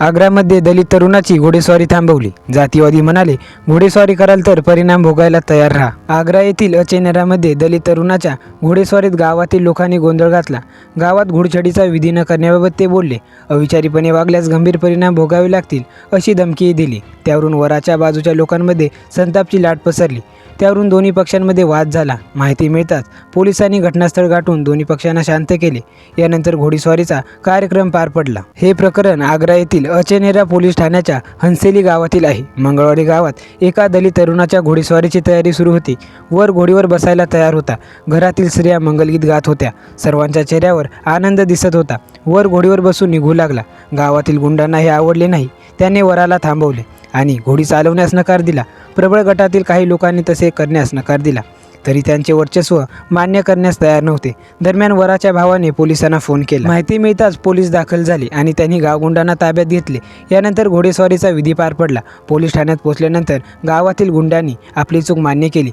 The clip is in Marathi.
आग्र्यामध्ये दलित तरुणाची घोडेस्वारी थांबवली. जातीवादी म्हणाले घोडेस्वारी कराल तर परिणाम भोगायला तयार राहा. आग्रा येथील अचेनेरामध्ये दलित तरुणाच्या घोडेस्वारीत गावातील लोकांनी गोंधळ घातला. गावात घोडछडीचा विधी न करण्याबाबत ते बोलले अविचारीपणे वागल्यास गंभीर परिणाम भोगावे लागतील अशी धमकीही दिली. त्यावरून वराच्या बाजूच्या लोकांमध्ये संतापची लाट पसरली. त्यावरून दोन्ही पक्षांमध्ये वाद झाला. माहिती मिळताच पोलिसांनी घटनास्थळ गाठून दोन्ही पक्षांना शांत केले. यानंतर घोडेस्वारीचा कार्यक्रम पार पडला. हे प्रकरण आग्रा येथील येथील अचेनेरा पोलीस ठाण्याच्या हंसेली गावातील आहे. मंगळवारी गावात एका दलित तरुणाच्या घोडेस्वारीची तयारी सुरू होती. वर घोडीवर बसायला तयार होता. घरातील स्त्रिया मंगलगीत गात होत्या. सर्वांच्या चेहऱ्यावर आनंद दिसत होता. वर घोडीवर बसून निघू लागला. गावातील गुंडांना हे आवडले नाही. त्याने वराला थांबवले आणि घोडी चालवण्यास नकार दिला. प्रबळ गटातील काही लोकांनी तसे करण्यास नकार दिला. तरी त्यांचे वर्चस्व मान्य करण्यास तयार नव्हते. दरम्यान वराच्या भावाने पोलिसांना फोन केला. माहिती मिळताच पोलीस दाखल झाले आणि त्यांनी गावगुंडांना ताब्यात घेतले. यानंतर घोडेस्वारीचा विधी पार पडला. पोलीस ठाण्यात पोहोचल्यानंतर गावातील गुंडांनी आपली चूक मान्य केली.